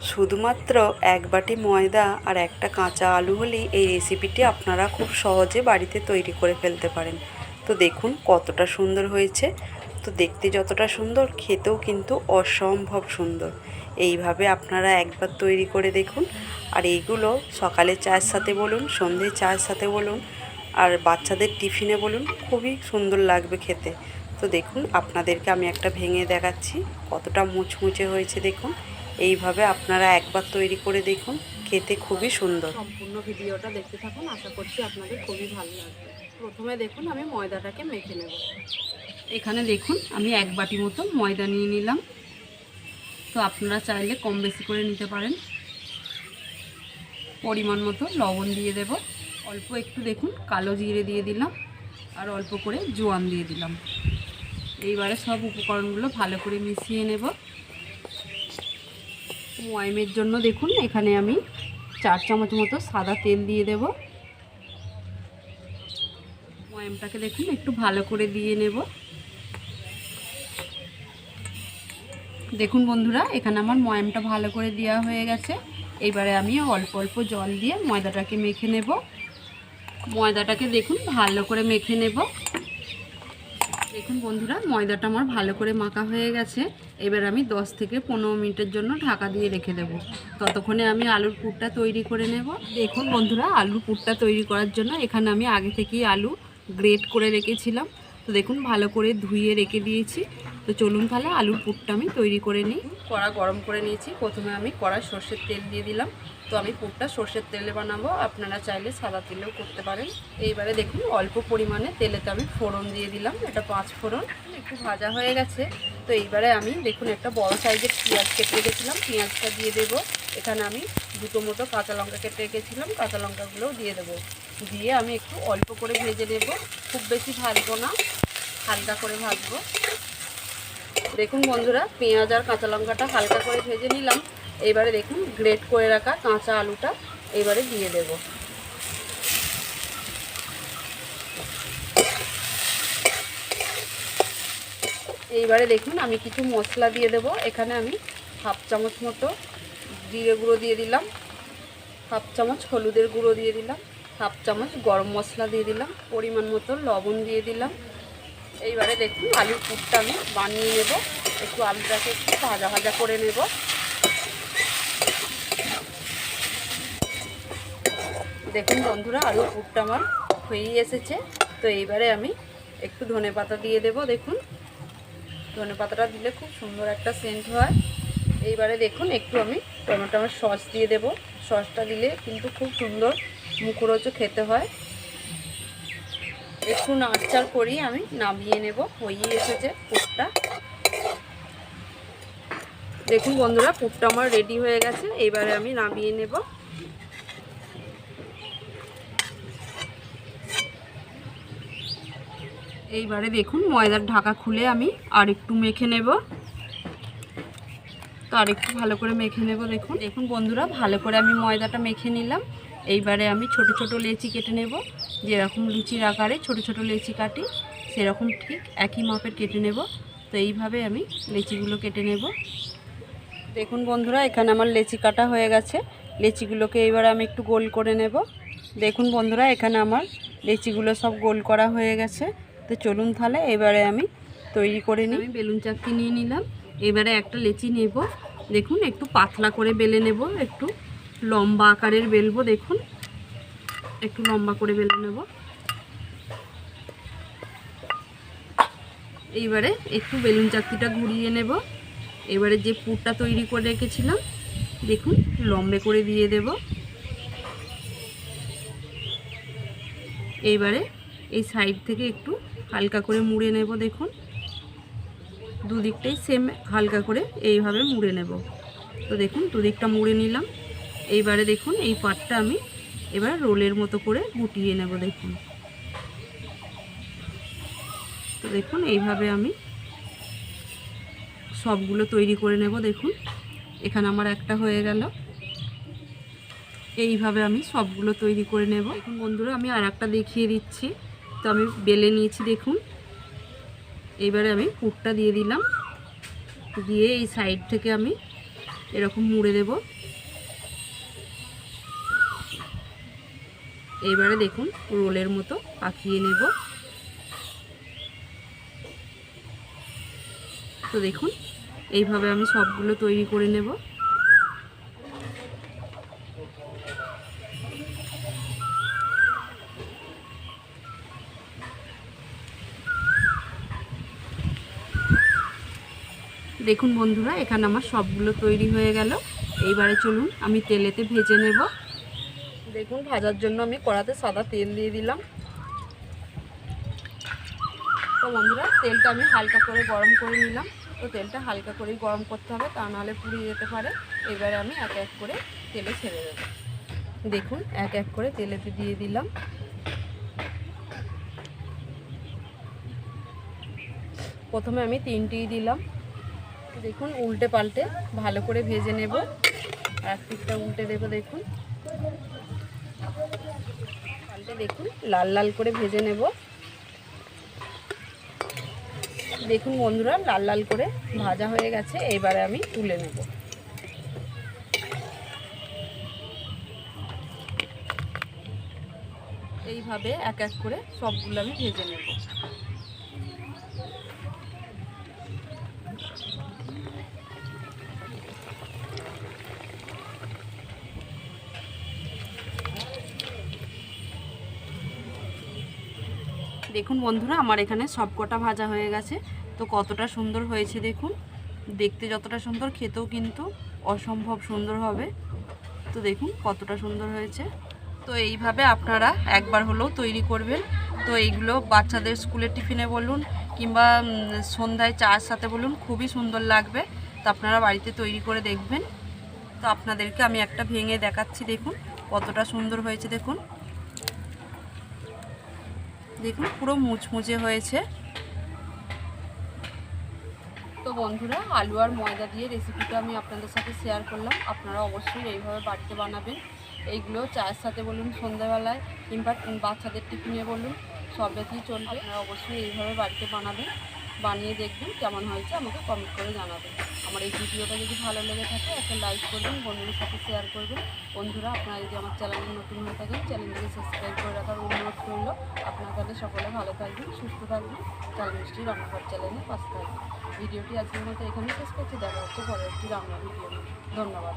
শুধুমাত্র এক বাটি ময়দা আর একটা কাঁচা আলু হলেই এই রেসিপিটি আপনারা খুব সহজে বাড়িতে তৈরি করে ফেলতে পারেন। তো দেখুন কতটা সুন্দর হয়েছে। তো দেখতে যতটা সুন্দর, খেতেও কিন্তু অসম্ভব সুন্দর। এইভাবে আপনারা একবার তৈরি করে দেখুন। আর এইগুলো সকালে চায়ের সাথে বলুন সন্ধে চায়ের সাথে বলুন, আর বাচ্চাদের টিফিনে বলুন, খুবই সুন্দর লাগবে খেতে। তো দেখুন, আপনাদেরকে আমি একটা ভেঙে দেখাচ্ছি। কতটা মুচমুচে হয়েছে দেখুন। এইভাবে আপনারা একবার তৈরি করে দেখুন, খেতে খুবই সুন্দর। সম্পূর্ণ ভিডিওটা দেখতে থাকুন, আশা করছি আপনাদের খুবই ভালো লাগবে। প্রথমে দেখুন, আমি ময়দাটাকে মেখে নেব। এখানে দেখুন, আমি এক বাটি মতো ময়দা নিয়ে নিলাম। তো আপনারা চাইলে কম বেশি করে নিতে পারেন। পরিমাণ মতো লবণ দিয়ে দেব। অল্প একটু দেখুন, কালো জিরে দিয়ে দিলাম। আর অল্প করে জোয়ান দিয়ে দিলাম। এইবারে সব উপকরণগুলো ভালো করে মিশিয়ে নেব। ময়মের জন্য দেখুন, এখানে আমি চার চামচ মতো সাদা তেল দিয়ে দেব। ময়ামটাকে দেখুন, একটু ভালো করে দিয়ে নেব। দেখুন বন্ধুরা, এখানে আমার ময়ামটা ভালো করে দেওয়া হয়ে গেছে। এবারে আমি অল্প অল্প জল দিয়ে ময়দাটাকে মেখে নেব। ময়দাটাকে দেখুন, ভালো করে মেখে নেব। দেখুন বন্ধুরা, ময়দাটা আমার ভালো করে মাখা হয়ে গেছে। এবার আমি 10 থেকে পনেরো মিনিটের জন্য ঢাকা দিয়ে রেখে দেব। ততক্ষণে আমি আলুর পুরটা তৈরি করে নেব। দেখুন বন্ধুরা, আলুর পুরটা তৈরি করার জন্য এখানে আমি আগে থেকেই আলু গ্রেট করে রেখেছিলাম। তো দেখুন, ভালো করে ধুয়ে রেখে দিয়েছি। তো চলুন তাহলে আলুর পুরটা আমি তৈরি করে নিই। কড়া গরম করে নিয়েছি। প্রথমে আমি কড়া সর্ষের তেল দিয়ে দিলাম। তো আমি পুরটা সর্ষের তেলে বানাবো। আপনারা চাইলে সাদা তেলেও করতে পারেন। এইবারে দেখুন, অল্প পরিমাণে তেলেতে আমি ফোড়ন দিয়ে দিলাম। এটা পাঁচ ফোড়ন। একটু ভাজা হয়ে গেছে। তো এইবারে আমি দেখুন, একটা বড় সাইজের পেঁয়াজ কেটে রেখেছিলাম। পেঁয়াজটা দিয়ে দেব। এখানে আমি দুটো মতো কাঁচা লঙ্কা কেটে রেখেছিলাম। কাঁচা লঙ্কাগুলোও দিয়ে দেবো। দিয়ে আমি একটু অল্প করে ভেজে নেব। খুব বেশি ভাজবো না। হালকা করে ভাজবো। দেখুন বন্ধুরা, পেঁয়াজ আর কাঁচা লঙ্কাটা হালকা করে ভেজে নিলাম। এবারে দেখুন, গ্রেট করে রাখা কাঁচা আলুটা এবারে দিয়ে দেব। এইবারে দেখুন, আমি কিছু মশলা দিয়ে দেব। এখানে আমি হাফ চামচ মতো জিরে গুঁড়ো দিয়ে দিলাম। হাফ চামচ হলুদের গুঁড়ো দিয়ে দিলাম। হাফ চামচ গরম মশলা দিয়ে দিলাম। পরিমাণ মতো লবণ দিয়ে দিলাম। এইবারে দেখুন, আলুর পুরটা আমি বানিয়ে নেব। একটু আলুটাকে একটু ভাজা ভাজা করে নেব। দেখুন বন্ধুরা, আলুর পুরটা আমার হয়েই এসেছে। তো এইবারে আমি একটু ধনে পাতা দিয়ে দেব, দেখুন। ধনে পাতাটা দিলে খুব সুন্দর একটা সেন্ট হয়। এইবারে দেখুন, একটু আমি টমেটো আমার সস দিয়ে দেব। সসটা দিলে কিন্তু খুব সুন্দর মুখরোচও খেতে হয়। একটু নাড়চাড় করি, আমি নামিয়ে নেব। হয়েই এসেছে পুরটা। দেখুন বন্ধুরা, পুরটা আমার রেডি হয়ে গেছে। এবারে আমি নামিয়ে নেব। এইবারে দেখুন, ময়দার ঢাকা খুলে আমি আর একটু মেখে নেব। তো আর একটু ভালো করে মেখে নেব, দেখুন। দেখুন বন্ধুরা, ভালো করে আমি ময়দাটা মেখে নিলাম। এইবারে আমি ছোট ছোট লেচি কেটে নেব। যেরকম লুচির আকারে ছোট ছোট লেচি কাটি, সেরকম ঠিক একই মাপের কেটে নেব। তো এইভাবে আমি লেচিগুলো কেটে নেব। দেখুন বন্ধুরা, এখানে আমার লেচি কাটা হয়ে গেছে। লেচিগুলোকে এবার আমি একটু গোল করে নেব। দেখুন বন্ধুরা, এখানে আমার লেচিগুলো সব গোল করা হয়ে গেছে। তো চলুন তাহলে এবারে আমি তৈরি করে নিই। আমি বেলুন চাকতি নিয়ে নিলাম। এবারে একটা লেচি নেব। দেখুন, একটু পাতলা করে বেলে নেব একটু। লম্বা আকারের বেলবো, দেখুন। একটু লম্বা করে বেলে নেব। এইবারে একটু বেলুন চাকতিটা ঘুরিয়ে নেব। এবারে যে পুরটা তৈরি করে রেখেছিলাম, দেখুন, লম্বে করে দিয়ে দেব। এইবারে এই সাইড থেকে একটু হালকা করে মুড়ে নেব, দেখুন। দুদিকটাই সেম হালকা করে এইভাবে মুড়ে নেব। তো দেখুন, দুদিকটা মুড়ে নিলাম। এইবারে দেখুন, এই পাটটা আমি এবার রোলের মতো করে গুটিয়ে নেব, দেখুন। তো দেখুন, এইভাবে আমি সবগুলো তৈরি করে নেব, দেখুন। এখানে আমার একটা হয়ে গেল। এইভাবে আমি সবগুলো তৈরি করে নেব। দেখুন বন্ধুরা, আমি আর একটা দেখিয়ে দিচ্ছি। তো আমি বেলে নিয়েছি, দেখুন। এইবারে আমি পুরটা দিয়ে দিলাম। দিয়ে এই সাইড থেকে আমি এরকম মুড়ে দেব। এইবারে দেখুন রোলের মতো পাকিয়ে নেব। তো দেখুন, এইভাবে আমি সবগুলো তৈরি করে নেব। দেখুন বন্ধুরা, এখানে আমার সবগুলো তৈরি হয়ে গেল। এইবারে চলুন, আমি তেলেতে ভেজে নেব। দেখুন, ভাজার জন্য আমি কড়াতে সাদা তেল দিয়ে দিলাম। তো বন্ধুরা, তেলটা আমি হালকা করে গরম করে নিলাম। তো তেলটা হালকা করেই গরম করতে হবে, তা নাহলে পুড়িয়ে যেতে পারে। এবারে আমি এক এক করে তেলে ছেড়ে দেবো। দেখুন, এক এক করে তেলেতে দিয়ে দিলাম। প্রথমে আমি তিনটেই দিলাম। দেখুন, উল্টে পাল্টে ভালো করে ভেজে নেব। এক পিঠটা উল্টে দেবো, দেখুন। দেখুন, লাল লাল করে ভেজে নেব। দেখুন বন্ধুরা, লাল লাল করে ভাজা হয়ে গেছে এবারে আমি তুলে নেব। এইভাবে এক এক করে সবগুলো আমি ভেজে নেব। দেখুন বন্ধুরা, আমার এখানে সব কটা ভাজা হয়ে গেছে। তো কতটা সুন্দর হয়েছে দেখুন। দেখতে যতটা সুন্দর, খেতেও কিন্তু অসম্ভব সুন্দর হবে। তো দেখুন কতটা সুন্দর হয়েছে। তো এইভাবে আপনারা একবার হলেও তৈরি করবেন। তো এইগুলো বাচ্চাদের স্কুলের টিফিনে বলুন কিংবা সন্ধ্যায় চার সাথে বলুন, খুবই সুন্দর লাগবে। তো আপনারা বাড়িতে তৈরি করে দেখবেন। তো আপনাদেরকে আমি একটা ভেঙে দেখাচ্ছি দেখুন, কতটা সুন্দর হয়েছে দেখুন। দেখুন, পুরো মুচমুচে হয়েছে। তো বন্ধুরা, আলু আর ময়দা দিয়ে রেসিপিটা আমি আপনাদের সাথে শেয়ার করলাম। আপনারা অবশ্যই এইভাবে বাড়িতে বানাবেন। এইগুলো চায়ের সাথে বলুন সন্ধ্যাবেলায় কিংবা বাচ্চাদের টিফিনে বলুন, সব সবেতেই চলবে। আপনারা অবশ্যই এইভাবে বাড়িতে বানাবেন। বানিয়ে দেখবেন কেমন হয়েছে, আমাকে কমেন্ট করে জানাবেন। আমার এই ভিডিওটা যদি ভালো লেগে থাকে, একটা লাইক করবেন, বন্ধুদের সাথে শেয়ার করবেন। বন্ধুরা, আপনারা যদি আমার চ্যানেলে নতুন হয়ে থাকেন চ্যানেলটিকে সাবস্ক্রাইব করে রাখার অনুরোধ করল আপনারা তাহলে সকলে ভালো থাকবেন, সুস্থ থাকবেন। চাল মিষ্টি রান্নাঘর চ্যানেলে পাশে থাকবেন। ভিডিওটি আজকের মতো এখানে শেষ করছি। দেখা হচ্ছে পরের একটি রান্না ভিডিও ধন্যবাদ।